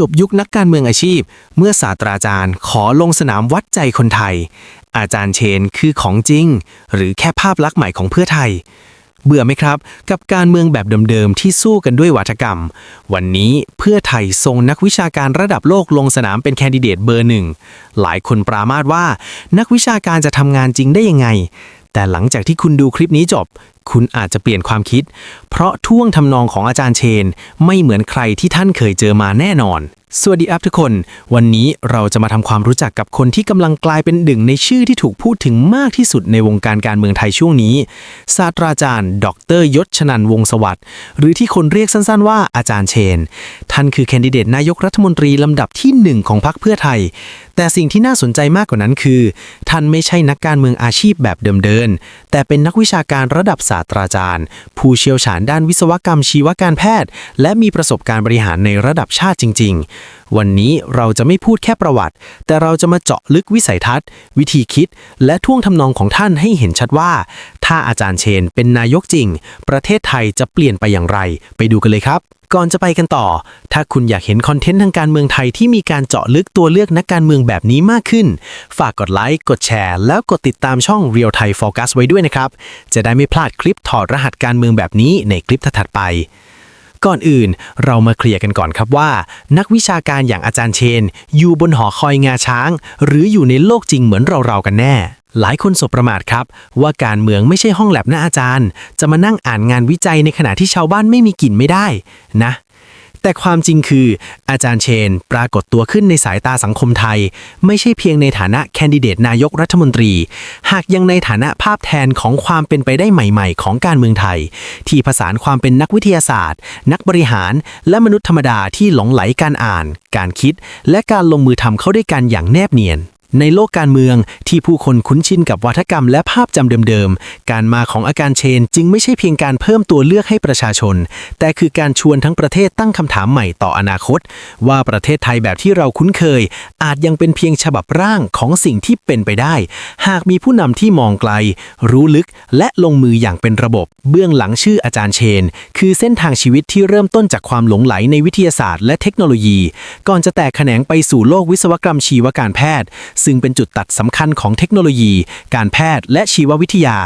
จบยุคนักการเมืองอาชีพ เมื่อศาสตราจารย์ขอลงสนามวัดใจคนไทย อาจารย์เชนคือของจริง หรือแค่ภาพลักษณ์ใหม่ของเพื่อไทย เบื่อไหมครับ กับการเมืองแบบเดิมๆที่สู้กันด้วยวัฒกรรม วันนี้เพื่อไทยส่งนักวิชาการระดับโลกลงสนามเป็นแคนดิเดตเบอร์หนึ่งหลายคนปรามาสว่า นักวิชาการจะทำงานจริงได้ยังไง แต่หลังจากที่คุณดูคลิปนี้จบ คุณอาจจะเปลี่ยนความคิด เพราะท่วงทำนองของอาจารย์เชน ไม่เหมือนใครที่ท่านเคยเจอมาแน่นอน สวัสดีครับทุกคน วันนี้เราจะมาทำความรู้จักกับคนที่กำลังกลายเป็นหนึ่งในชื่อที่ถูกพูดถึงมากที่สุดในวงการการเมืองไทยช่วงนี้ ศาสตราจารย์ ดรยศชนันวงศสวัสดิ์หรือที่คนเรียกสั้นๆว่าอาจารย์เชน ท่านคือแคนดิเดตนายกรัฐมนตรีลำดับที่หนึ่งของพรรคเพื่อไทยแต่สิ่งที่น่าสนใจมากกว่านั้นคือ ท่านไม่ใช่นักการเมืองอาชีพแบบเดิมเดิน แต่เป็นนักวิชาการระดับศาสตราจารย์ ผู้เชี่ยวชาญด้านวิศวกรรมชีวการแพทย์ และมีประสบการณ์บริหารในระดับชาติจริง ๆ วันนี้เราจะไม่พูดแค่ประวัติ แต่เราจะมาเจาะลึกวิสัยทัศน์ วิธีคิด และท่วงทำนองของท่านให้เห็นชัดว่า ถ้าอาจารย์เชนเป็นนายกจริง ประเทศไทยจะเปลี่ยนไปอย่างไร ไปดูกันเลยครับ ก่อนจะไปกันต่อ ถ้าคุณอยากเห็นคอนเทนต์ทางการเมืองไทยที่มีการเจาะลึกตัวเลือกนักการเมืองแบบนี้มากขึ้น ฝากกดไลค์ กดแชร์ แล้วกดติดตามช่อง Real Thai Focus ไว้ด้วยนะครับ จะได้ไม่พลาดคลิปถอดรหัสการเมืองแบบนี้ในคลิปถัดไป ก่อนอื่น เรามาเคลียร์กันก่อนครับว่า นักวิชาการอย่างอาจารย์เชน อยู่บนหอคอยงาช้าง หรืออยู่ในโลกจริงเหมือนเราๆกันแน่ หลายคนสบประมาทครับ ว่าการเมืองไม่ใช่ห้องแลบนะอาจารย์ จะมานั่งอ่านงานวิจัยในขณะที่ชาวบ้านไม่มีกลิ่นไม่ได้นะ แต่ความจริงคือ อาจารย์เชน ปรากฏตัวขึ้นในสายตาสังคมไทย ไม่ใช่เพียงในฐานะแคนดิเดตนายกรัฐมนตรี หากยังในฐานะภาพแทนของความเป็นไปได้ใหม่ๆ ของการเมืองไทย ที่ผสานความเป็นนักวิทยาศาสตร์ นักบริหาร และมนุษย์ธรรมดาที่หลงไหลการอ่าน การคิด และการลงมือทำเข้าด้วยกันอย่างแนบเนียน ในโลกการเมืองที่ผู้คนคุ้นชินกับวัฒกรรมและภาพจำเดิมๆ การมาของอาการเชนจึงไม่ใช่เพียงการเพิ่มตัวเลือกให้ประชาชน แต่คือการชวนทั้งประเทศตั้งคำถามใหม่ต่ออนาคต ว่าประเทศไทยแบบที่เราคุ้นเคย อาจยังเป็นเพียงฉบับร่างของสิ่งที่เป็นไปได้ หากมีผู้นำที่มองไกล รู้ลึก และลงมืออย่างเป็นระบบ เบื้องหลังชื่ออาจารย์เชน คือเส้นทางชีวิตที่เริ่มต้นจากความหลงไหลในวิทยาศาสตร์และเทคโนโลยี ก่อนจะแตกแขนงไปสู่โลกวิศวกรรมชีวการแพทย์ซึ่งเป็นจุดตัดสำคัญของเทคโนโลยี การแพทย์และชีววิทยา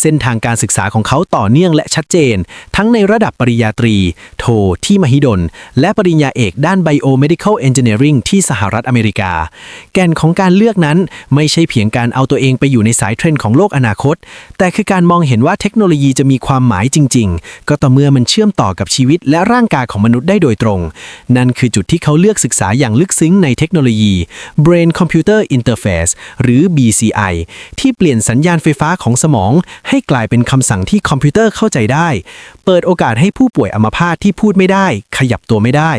เส้นทางการศึกษาของเขาต่อเนื่องและชัดเจน ทั้งในระดับปริญญาตรี โท ที่มหิดล และปริญญาเอกด้าน Biomedical Engineering ที่สหรัฐอเมริกา แก่นของการเลือกนั้นไม่ใช่เพียงการเอาตัวเองไปอยู่ในสายเทรนด์ของโลกอนาคต แต่คือการมองเห็นว่าเทคโนโลยีจะมีความหมายจริง ๆ ก็ต่อเมื่อมันเชื่อมต่อกับชีวิตและร่างกายของมนุษย์ได้โดยตรง นั่นคือจุดที่เขาเลือกศึกษาอย่างลึกซึ้งในเทคโนโลยี Brain Computer Interface หรือ BCI ที่เปลี่ยนสัญญาณไฟฟ้าของสมอง ให้กลายเป็นคำสั่งที่คอมพิวเตอร์เข้าใจได้ เปิดโอกาสให้ผู้ป่วยอัมพาตที่พูดไม่ได้ ขยับตัวไม่ได้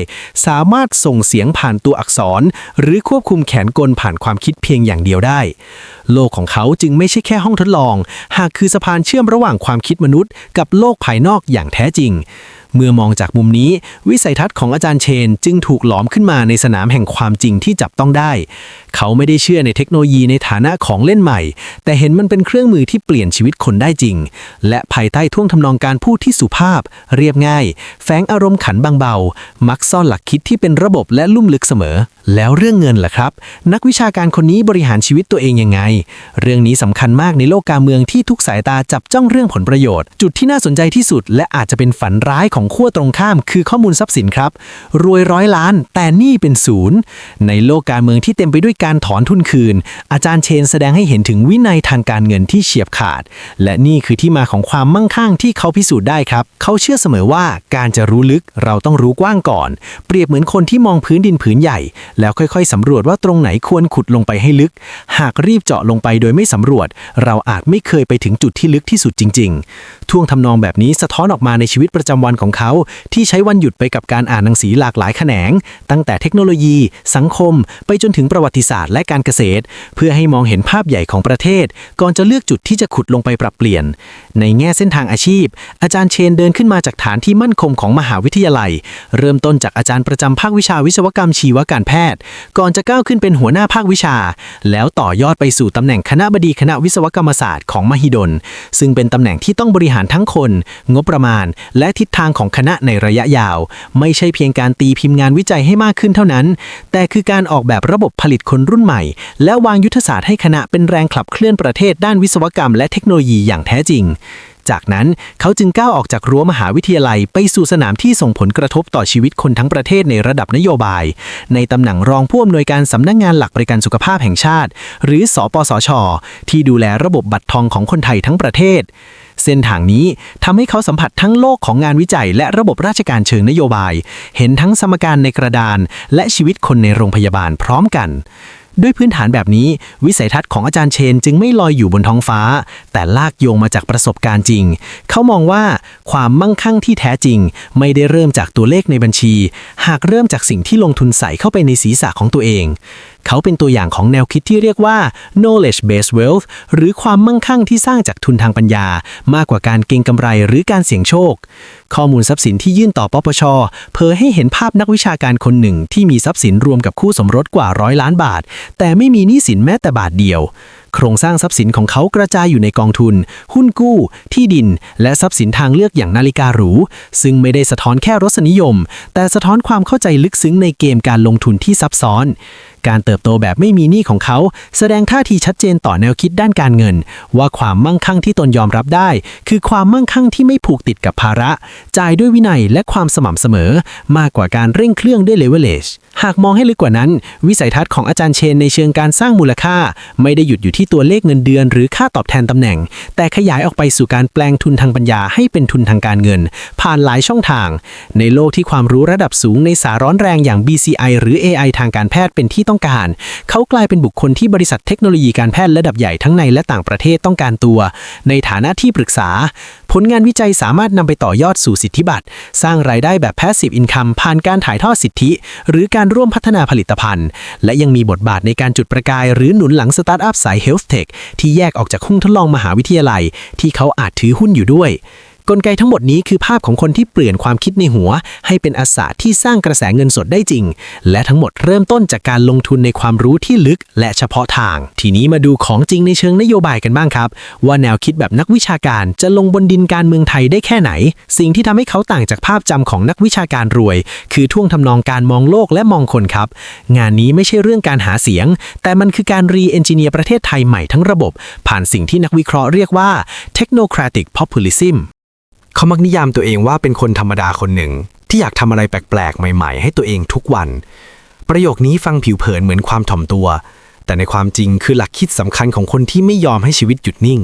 สามารถส่งเสียงผ่านตัวอักษร หรือควบคุมแขนกลผ่านความคิดเพียงอย่างเดียวได้ โลกของเขาจึงไม่ใช่แค่ห้องทดลอง หากคือสะพานเชื่อมระหว่างความคิดมนุษย์ กับโลกภายนอกอย่างแท้จริง เมื่อมองจากมุมนี้ วิสัยทัศน์ของอาจารย์เชนจึงถูกหลอมขึ้นมาในสนามแห่งความจริงที่จับต้องได้ เขาไม่ได้เชื่อในเทคโนโลยีในฐานะของเล่นใหม่ แต่เห็นมันเป็นเครื่องมือที่เปลี่ยนชีวิตคนได้จริง และภายใต้ท่วงทำนองการพูดที่สุภาพ เรียบง่าย แฝงอารมณ์ขันบางเบา มักซ่อนหลักคิดที่เป็นระบบและลุ่มลึกเสมอ แล้วเรื่องเงินล่ะครับ นักวิชาการคนนี้บริหารชีวิตตัวเองยังไง เรื่องนี้สำคัญมากในโลกการเมืองที่ทุกสายตาจับจ้องเรื่องผลประโยชน์ จุดที่น่าสนใจที่สุด และอาจจะเป็นฝันร้ายของขั้วตรงข้าม คือข้อมูลทรัพย์สินครับ รวยร้อยล้าน แต่นี่เป็นศูนย์ในโลกการเมืองที่เต็มไปด้วยการถอนทุนคืน อาจารย์เชนแสดงให้เห็นถึงวินัยทางการเงินที่เฉียบขาด และนี่คือที่มาของความมั่งคั่งที่เขาพิสูจน์ได้ครับ เขาเชื่อเสมอว่าการจะรู้ลึกเราต้องรู้กว้างก่อน เปรียบเหมือนคนที่มองพื้นดินผืนใหญ่แล้วค่อยๆสำรวจว่าตรงไหนควรขุดลงไปให้ลึก หากรีบเจาะลงไปโดยไม่สำรวจ เราอาจไม่เคยไปถึงจุดที่ลึกที่สุดจริง ๆ ท่วงทำนองแบบนี้สะท้อนออกมาในชีวิตประจำวันของเขา ที่ใช้วันหยุดไปกับการอ่านหนังสือหลากหลายแขนง ตั้งแต่เทคโนโลยี สังคม ไปจนถึงประวัติศศาสตร์และการเกษตร เพื่อให้มองเห็นภาพใหญ่ของประเทศ ก่อนจะเลือกจุดที่จะขุดลงไปปรับเปลี่ยน ในแง่เส้นทางอาชีพ อาจารย์เชนเดินขึ้นมาจากฐานที่มั่นคงของมหาวิทยาลัย เริ่มต้นจากอาจารย์ประจำภาควิชาวิศวกรรมชีวการแพทย์ก่อนจะก้าวขึ้นเป็นหัวหน้าภาควิชา แล้วต่อยอดไปสู่ตำแหน่งคณะบดีคณะวิศวกรรมศาสตร์ของมหิดล ซึ่งเป็นตำแหน่งที่ต้องบริหารทั้งคน งบประมาณ และทิศทางของคณะในระยะยาว ไม่ใช่เพียงการตีพิมพ์งานวิจัยให้มากขึ้นเท่านั้น แต่คือการออกแบบระบบผลิตคนรุ่นใหม่ และวางยุทธศาสตร์ให้คณะเป็นแรงขับเคลื่อนประเทศด้านวิศวกรรมและเทคโนโลยีอย่างแท้จริง จากนั้นเขาจึงก้าวออกจากรั้วมหาวิทยาลัยไปสู่สนามที่ส่งผลกระทบต่อชีวิตคนทั้งประเทศในระดับนโยบาย ในตำแหน่งรองผู้อำนวยการสำนักงงานหลักประกันสุขภาพแห่งชาติ หรือสปสช ที่ดูแลระบบบัตรทองของคนไทยทั้งประเทศ เส้นทางนี้ทำให้เขาสัมผัสทั้งโลกของงานวิจัย และระบบราชการเชิงนโยบาย เห็นทั้งสมการในกระดาน และชีวิตคนในโรงพยาบาลพร้อมกัน ด้วยพื้นฐานแบบนี้ วิสัยทัศน์ของอาจารย์เชนจึงไม่ลอยอยู่บนท้องฟ้า แต่ลากโยงมาจากประสบการณ์จริง เขามองว่าความมั่งคั่งที่แท้จริง ไม่ได้เริ่มจากตัวเลขในบัญชี หากเริ่มจากสิ่งที่ลงทุนใส่เข้าไปในศีรษะของตัวเอง เขาเป็นตัวอย่างของแนวคิดที่เรียกว่า knowledge based wealth หรือความมั่งคั่งที่สร้างจากทุนทางปัญญา มากกว่าการเก็งกำไรหรือการเสี่ยงโชค ข้อมูลทรัพย์สินที่ยื่นต่อปปช เผยให้เห็นภาพนักวิชาการคนหนึ่งที่มีทรัพย์สินรวมกับคู่สมรสกว่าร้อยล้านบาท แต่ไม่มีหนี้สินแม้แต่บาทเดียวโครงสร้างทรัพย์สินของเขากระจายอยู่ในกองทุน หุ้นกู้ ที่ดิน และทรัพย์สินทางเลือกอย่างนาฬิกาหรู ซึ่งไม่ได้สะท้อนแค่รสนิยม แต่สะท้อนความเข้าใจลึกซึ้งในเกมการลงทุนที่ซับซ้อน การเติบโตแบบไม่มีหนี้ของเขา แสดงท่าทีชัดเจนต่อแนวคิดด้านการเงิน ว่าความมั่งคั่งที่ตนยอมรับได้ คือความมั่งคั่งที่ไม่ผูกติดกับภาระ จ่ายด้วยวินัยและความสม่ำเสมอ มากกว่าการเร่งเครื่องด้วยเลเวลเลช หากมองให้ลึกกว่านั้น วิสัยทัศน์ของอาจารย์เชนในเชิงการสร้างมูลค่า ไม่ได้หยุดอยู่ที่ตัวเลขเงินเดือน หรือค่าตอบแทนตำแหน่ง แต่ขยายออกไปสู่การแปลงทุนทางปัญญาให้เป็นทุนทางการเงิน ผ่านหลายช่องทาง ในโลกที่ความรู้ระดับสูงในสาร้อนแรงอย่าง BCI หรือ AI ทางการแพทย์เป็นที่ต้องการ เขากลายเป็นบุคคลที่บริษัทเทคโนโลยีการแพทย์ระดับใหญ่ทั้งในและต่างประเทศต้องการตัว ในฐานะที่ปรึกษา ผลงานวิจัยสามารถนำไปต่อยอดสู่สิทธิบัตร สร้างรายได้แบบ passive income ผ่านการถ่ายทอดสิทธิ หรือการร่วมพัฒนาผลิตภัณฑ์ และยังมีบทบาทในการจุดประกายหรือหนุนหลังสตาร์ทอัพสาย health tech ที่แยกออกจากหุ้นทดลองมหาวิทยาลัย ที่เขาอาจถือหุ้นอยู่ด้วย กลไกทั้งหมดนี้คือภาพของคนที่เปลี่ยนความคิดในหัว ให้เป็นอาสาที่สร้างกระแสเงินสดได้จริง และทั้งหมดเริ่มต้นจากการลงทุนในความรู้ที่ลึกและเฉพาะทาง ทีนี้มาดูของจริงในเชิงนโยบายกันบ้างครับ ว่าแนวคิดแบบนักวิชาการจะลงบนดินการเมืองไทยได้แค่ไหน สิ่งที่ทำให้เขาต่างจากภาพจำของนักวิชาการรวย คือท่วงทำนองการมองโลกและมองคนครับ งานนี้ไม่ใช่เรื่องการหาเสียง แต่มันคือการรีเอนจิเนียร์ประเทศไทยใหม่ทั้งระบบ ผ่านสิ่งที่นักวิเคราะห์เรียกว่า technocratic populism เขามักนิยามตัวเองว่าเป็นคนธรรมดาคนหนึ่ง ที่อยากทำอะไรแปลกๆ ใหม่ ๆ ให้ตัวเองทุกวัน ประโยคนี้ฟังผิวเผินเหมือนความถ่อมตัว แต่ในความจริงคือหลักคิดสำคัญของคนที่ไม่ยอมให้ชีวิตหยุดนิ่ง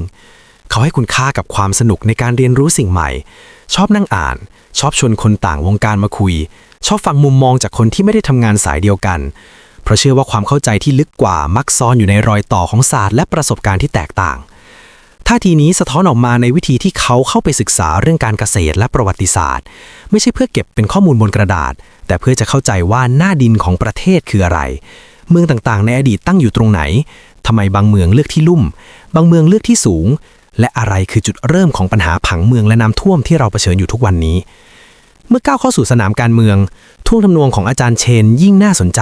เขาให้คุณค่ากับความสนุกในการเรียนรู้สิ่งใหม่ ชอบนั่งอ่าน ชอบชวนคนต่างวงการมาคุย ชอบฟังมุมมองจากคนที่ไม่ได้ทำงานสายเดียวกัน เพราะเชื่อว่าความเข้าใจที่ลึกกว่ามักซ่อนอยู่ในรอยต่อของศาสตร์และประสบการณ์ที่แตกต่าง ท่าทีนี้สะท้อนออกมาในวิธีที่เขาเข้าไปศึกษาเรื่องการเกษตรและประวัติศาสตร์ ไม่ใช่เพื่อเก็บเป็นข้อมูลบนกระดาษ แต่เพื่อจะเข้าใจว่าหน้าดินของประเทศคืออะไร เมืองต่างๆ ในอดีตตั้งอยู่ตรงไหนทำไมบางเมืองเลือกที่ลุ่ม บางเมืองเลือกที่สูง และอะไรคือจุดเริ่มของปัญหาผังเมืองและน้ำท่วมที่เราเผชิญอยู่ทุกวันนี้ เมื่อก้าวเข้าสู่สนามการเมือง ท่วงทำนองของอาจารย์เชนยิ่งน่าสนใจ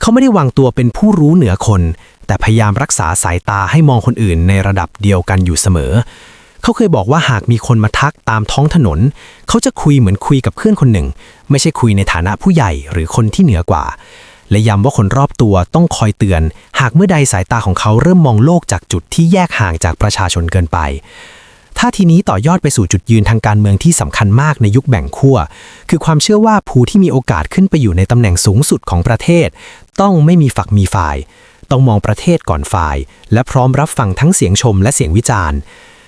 เขาไม่ได้วางตัวเป็นผู้รู้เหนือคน แต่พยายามรักษาสายตาให้มองคนอื่นในระดับเดียวกันอยู่เสมอ เขาเคยบอกว่าหากมีคนมาทักตามท้องถนน เขาจะคุยเหมือนคุยกับเพื่อนคนหนึ่ง ไม่ใช่คุยในฐานะผู้ใหญ่หรือคนที่เหนือกว่า และย้ำว่าคนรอบตัวต้องคอยเตือน หากเมื่อใดสายตาของเขาเริ่มมองโลกจากจุดที่แยกห่างจากประชาชนเกินไปท่าทีนี้ต่อยอดไปสู่จุดยืนทางการเมืองที่สำคัญมากในยุคแบ่งขั้ว คือความเชื่อว่าผู้ที่มีโอกาสขึ้นไปอยู่ในตำแหน่งสูงสุดของประเทศ ต้องไม่มีฝักมีฝ่าย ต้องมองประเทศก่อนฝ่าย และพร้อมรับฟังทั้งเสียงชมและเสียงวิจารณ์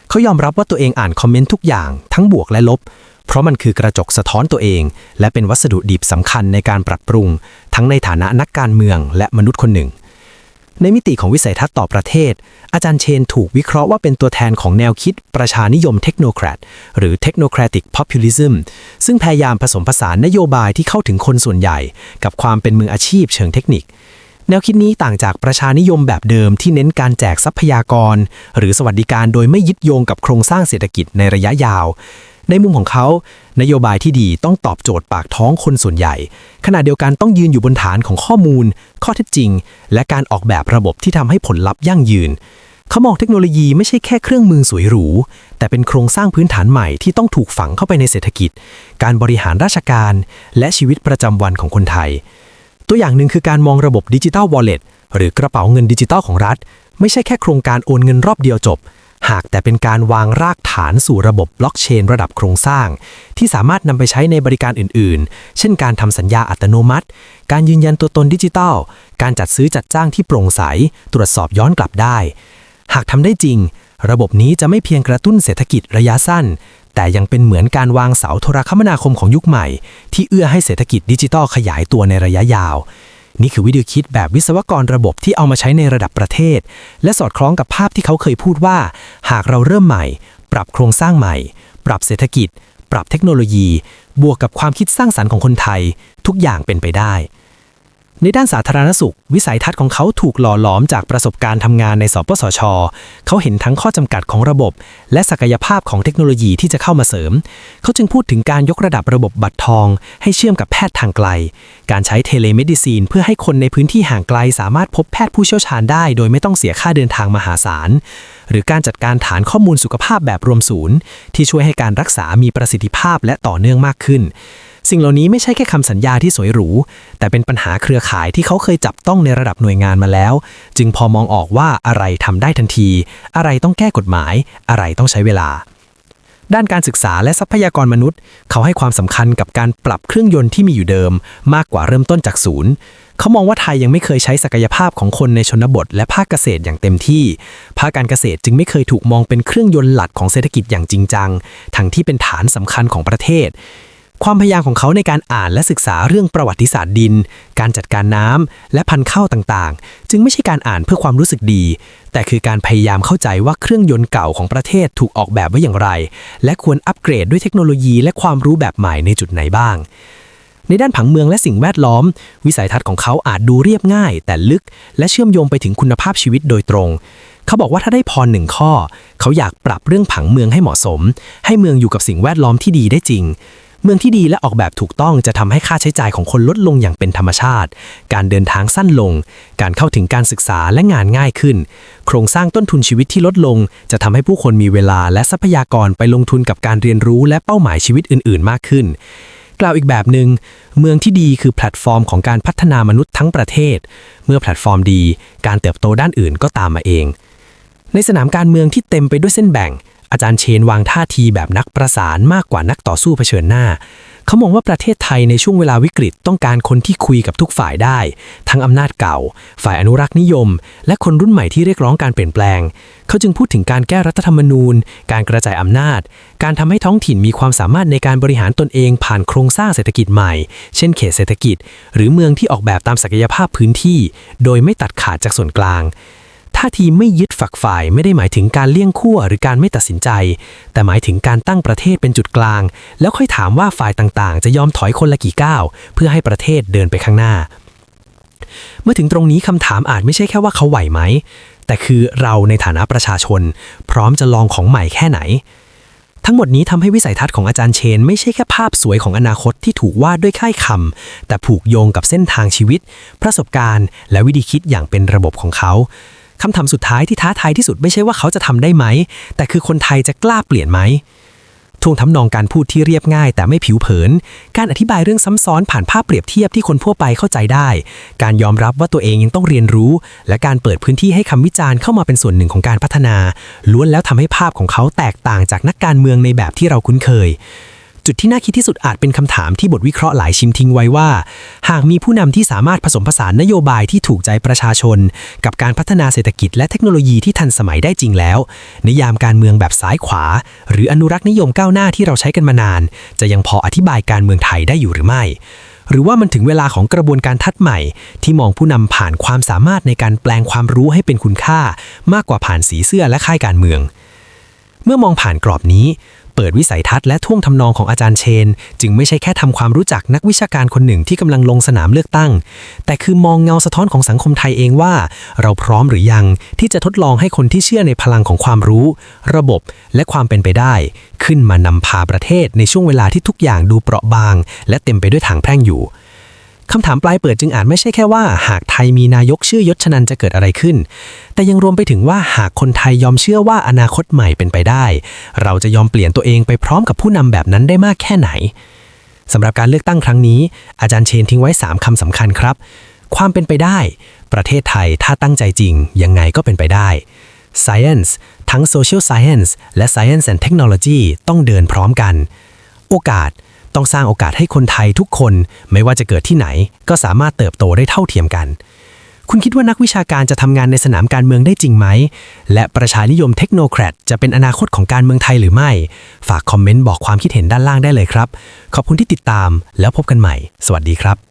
เขายอมรับว่าตัวเองอ่านคอมเมนต์ทุกอย่าง ทั้งบวกและลบ เพราะมันคือกระจกสะท้อนตัวเอง และเป็นวัสดุดิบสำคัญในการปรับปรุง ทั้งในฐานะนักการเมืองและมนุษย์คนหนึ่ง ในมิติของวิสัยทัศน์ต่อประเทศ อาจารย์เชนถูกวิเคราะห์ว่าเป็นตัวแทนของแนวคิดประชานิยมเทคโนแครตหรือ technocratic populism ซึ่งพยายามผสมผสานนโยบายที่เข้าถึงคนส่วนใหญ่ กับความเป็นมืออาชีพเชิงเทคนิค แนวคิดนี้ต่างจากประชานิยมแบบเดิมที่เน้นการแจกทรัพยากร หรือสวัสดิการโดยไม่ยึดโยงกับโครงสร้างเศรษฐกิจในระยะยาว ในมุมของเขา นโยบายที่ดีต้องตอบโจทย์ปากท้องคนส่วนใหญ่ ขณะเดียวกันต้องยืนอยู่บนฐานของข้อมูล ข้อเท็จจริง และการออกแบบระบบที่ทำให้ผลลัพธ์ยั่งยืนเขามองเทคโนโลยีไม่ใช่แค่เครื่องมือสวยหรู แต่เป็นโครงสร้างพื้นฐานใหม่ที่ต้องถูกฝังเข้าไปในเศรษฐกิจ การบริหารราชการ และชีวิตประจำวันของคนไทย ตัวอย่างหนึ่งคือการมองระบบดิจิ t a ลวอลเล็ตหรือกระเป๋าเงินดิจิตอลของรัฐ ไม่ใช่แค่โครงการโอนเงินรอบเดียวจบ หากแต่เป็นการวางรากฐานสู่ระบบบล็อกเชนระดับโครงสร้าง ที่สามารถนำไปใช้ในบริการอื่นๆ เช่นการทำสัญญาอัตโนมัติ การยืนยันตัวตนดิจิทัลการจัดซื้อจัดจ้างที่โปร่งใส ตรวจสอบย้อนกลับได้ หากทำได้จริง ระบบนี้จะไม่เพียงกระตุ้นเศรษฐกิจระยะสั้น แต่ยังเป็นเหมือนการวางเสาโทรคมนาคมของยุคใหม่ ที่เอื้อให้เศรษฐกิจดิจิทัลขยายตัวในระยะยาว นี่คือวิธีคิดแบบวิศวกรระบบที่เอามาใช้ในระดับประเทศ และสอดคล้องกับภาพที่เขาเคยพูดว่า หากเราเริ่มใหม่ ปรับโครงสร้างใหม่ ปรับเศรษฐกิจ ปรับเทคโนโลยี บวกกับความคิดสร้างสรรค์ของคนไทย ทุกอย่างเป็นไปได้ ในด้านสาธารณสุข วิสัยทัศน์ของเขาถูกหล่อหลอมจากประสบการณ์ทำงานในสปสช เขาเห็นทั้งข้อจำกัดของระบบ และศักยภาพของเทคโนโลยีที่จะเข้ามาเสริม เขาจึงพูดถึงการยกระดับระบบบัตรทอง ให้เชื่อมกับแพทย์ทางไกล การใช้เทเลเมดิซีน เพื่อให้คนในพื้นที่ห่างไกล สามารถพบแพทย์ผู้เชี่ยวชาญได้ โดยไม่ต้องเสียค่าเดินทางมหาศาล หรือการจัดการฐานข้อมูลสุขภาพแบบรวมศูนย์ ที่ช่วยให้การรักษามีประสิทธิภาพและต่อเนื่องมากขึ้น สิ่งเหล่านี้ไม่ใช่แค่คำสัญญาที่สวยหรู แต่เป็นปัญหาเครือข่ายที่เขาเคยจับต้องในระดับหน่วยงานมาแล้ว จึงพอมองออกว่าอะไรทำได้ทันที อะไรต้องแก้กฎหมาย อะไรต้องใช้เวลา ด้านการศึกษาและทรัพยากรมนุษย์ เขาให้ความสำคัญกับการปรับเครื่องยนต์ที่มีอยู่เดิม มากกว่าเริ่มต้นจากศูนย์เขามองว่าไทยยังไม่เคยใช้ศักยภาพของคนในชนบท และภาคเกษตรอย่างเต็มที่ ภาคการเกษตรจึงไม่เคยถูกมองเป็นเครื่องยนต์หลักของเศรษฐกิจอย่างจริงจัง ทั้งที่เป็นฐานสำคัญของประเทศ ความพยายามของเขาในการอ่านและศึกษาเรื่องประวัติศาสตร์ดิน การจัดการน้ำและพันธุ์ข้าวต่างๆ จึงไม่ใช่การอ่านเพื่อความรู้สึกดี แต่คือการพยายามเข้าใจว่าเครื่องยนต์เก่าของประเทศถูกออกแบบไว้อย่างไร และควรอัปเกรดด้วยเทคโนโลยีและความรู้แบบใหม่ในจุดไหนบ้าง ในด้านผังเมืองและสิ่งแวดล้อม วิสัยทัศน์ของเขาอาจดูเรียบง่าย แต่ลึก และเชื่อมโยงไปถึงคุณภาพชีวิตโดยตรงเขาบอกว่าถ้าได้พรหนึ่งข้อ เขาอยากปรับเรื่องผังเมืองให้เหมาะสม ให้เมืองอยู่กับสิ่งแวดล้อมที่ดีได้จริง เมืองที่ดีและออกแบบถูกต้องจะทำให้ค่าใช้จ่ายของคนลดลงอย่างเป็นธรรมชาติ การเดินทางสั้นลง การเข้าถึงการศึกษาและงานง่ายขึ้น โครงสร้างต้นทุนชีวิตที่ลดลง จะทำให้ผู้คนมีเวลาและทรัพยากรไปลงทุนกับการเรียนรู้และเป้าหมายชีวิตอื่น ๆ มากขึ้นกล่าวอีกแบบหนึง่งเมืองที่ดีคือแพลตฟอร์มของการพัฒนามนุษย์ทั้งประเทศ เมื่อแพลตฟอร์มดี การเติบโตด้านอื่นก็ตามมาเอง ในสนามการเมืองที่เต็มไปด้วยเส้นแบ่ง อาจารย์เชนวางท่าทีแบบนักประสานมากกว่านักต่อสู้เผชิญหน้า เขามองว่าประเทศไทยในช่วงเวลาวิกฤตต้องการคนที่คุยกับทุกฝ่ายได้ ทั้งอำนาจเก่า ฝ่ายอนุรักษ์นิยม และคนรุ่นใหม่ที่เรียกร้องการเปลี่ยนแปลง เขาจึงพูดถึงการแก้รัฐธรรมนูญ การกระจายอำนาจ การทำให้ท้องถิ่นมีความสามารถในการบริหารตนเองผ่านโครงสร้างเศรษฐกิจใหม่ เช่นเขตเศรษฐกิจ หรือเมืองที่ออกแบบตามศักยภาพพื้นที่ โดยไม่ตัดขาดจากส่วนกลาง ท่าทีไม่ยึดฝักฝ่ายไม่ได้หมายถึงการเลี่ยงขั้วหรือการไม่ตัดสินใจ แต่หมายถึงการตั้งประเทศเป็นจุดกลาง แล้วค่อยถามว่าฝ่ายต่างๆ จะยอมถอยคนละกี่ก้าวเพื่อให้ประเทศเดินไปข้างหน้า เมื่อถึงตรงนี้คำถามอาจไม่ใช่แค่ว่าเขาไหวไหม แต่คือเราในฐานะประชาชน พร้อมจะลองของใหม่แค่ไหนทั้งหมดนี้ทำให้วิสัยทัศน์ของอาจารย์เชน ไม่ใช่แค่ภาพสวยของอนาคตที่ถูกวาดด้วยค่ายคำแต่ผูกโยงกับเส้นทางชีวิต ประสบการณ์ และวิธีคิดอย่างเป็นระบบของเขา คำถามสุดท้ายที่ท้าทายที่สุดไม่ใช่ว่าเขาจะทำได้ไหม แต่คือคนไทยจะกล้าเปลี่ยนไหมทวงทำนองการพูดที่เรียบง่าย แต่ไม่ผิวเผิน การอธิบายเรื่องซ้ำซ้อนผ่านภาพเปรียบเทียบที่คนทั่วไปเข้าใจได้ การยอมรับว่าตัวเองยังต้องเรียนรู้ และการเปิดพื้นที่ให้คำวิจารณ์เข้ามาเป็นส่วนหนึ่งของการพัฒนา ล้วนแล้วทำให้ภาพของเขาแตกต่างจากนักการเมืองในแบบที่เราคุ้นเคย จุดที่น่าคิดที่สุดอาจเป็นคำถามที่บทวิเคราะห์หลายชิมทิ้งไว้ว่า หากมีผู้นำที่สามารถผสมผสานนโยบายที่ถูกใจประชาชน กับการพัฒนาเศรษฐกิจและเทคโนโลยีที่ทันสมัยได้จริงแล้ว นิยามการเมืองแบบซ้ายขวา หรืออนุรักษ์นิยมก้าวหน้าที่เราใช้กันมานาน จะยังพออธิบายการเมืองไทยได้อยู่หรือไม่หรือว่ามันถึงเวลาของกระบวนการทัดใหม่ ที่มองผู้นำผ่านความสามารถในการแปลงความรู้ให้เป็นคุณค่า มากกว่าผ่านสีเสื้อและค่ายการเมือง เมื่อมองผ่านกรอบนี้ ปิดวิสัยทัศน์และท่วงทำนองของอาจารย์เชน จึงไม่ใช่แค่ทำความรู้จักนักวิชาการคนหนึ่งที่กำลังลงสนามเลือกตั้ง แต่คือมองเงาสะท้อนของสังคมไทยเองว่า เราพร้อมหรือยังที่จะทดลองให้คนที่เชื่อในพลังของความรู้ ระบบและความเป็นไปได้ ขึ้นมานำพาประเทศในช่วงเวลาที่ทุกอย่างดูเปราะบาง และเต็มไปด้วยทางแพร่งอยู่ คำถามปลายเปิดจึงอาจไม่ใช่แค่ว่า หากไทยมีนายกชื่อยศชนันจะเกิดอะไรขึ้น แต่ยังรวมไปถึงว่าหากคนไทยยอมเชื่อว่าอนาคตใหม่เป็นไปได้ เราจะยอมเปลี่ยนตัวเองไปพร้อมกับผู้นำแบบนั้นได้มากแค่ไหนสำหรับการเลือกตั้งครั้งนี้ อาจารย์เชนทิ้งไว้ 3คำสำคัญครับ ความเป็นไปได้ ประเทศไทยถ้าตั้งใจจริง ยังไงก็เป็นไปได้ Science ทั้ง Social Science และ Science and Technology ต้องเดินพร้อมกัน โอกาส ต้องสร้างโอกาสให้คนไทยทุกคนไม่ว่าจะเกิดที่ไหน ก็สามารถเติบโตได้เท่าเทียมกัน คุณคิดว่านักวิชาการจะทำงานในสนามการเมืองได้จริงไหม และประชานิยมเทคโนแครดจะเป็นอนาคตของการเมืองไทยหรือไม่ ฝากคอมเมนต์บอกความคิดเห็นด้านล่างได้เลยครับ ขอบคุณที่ติดตามแล้วพบกันใหม่ สวัสดีครับ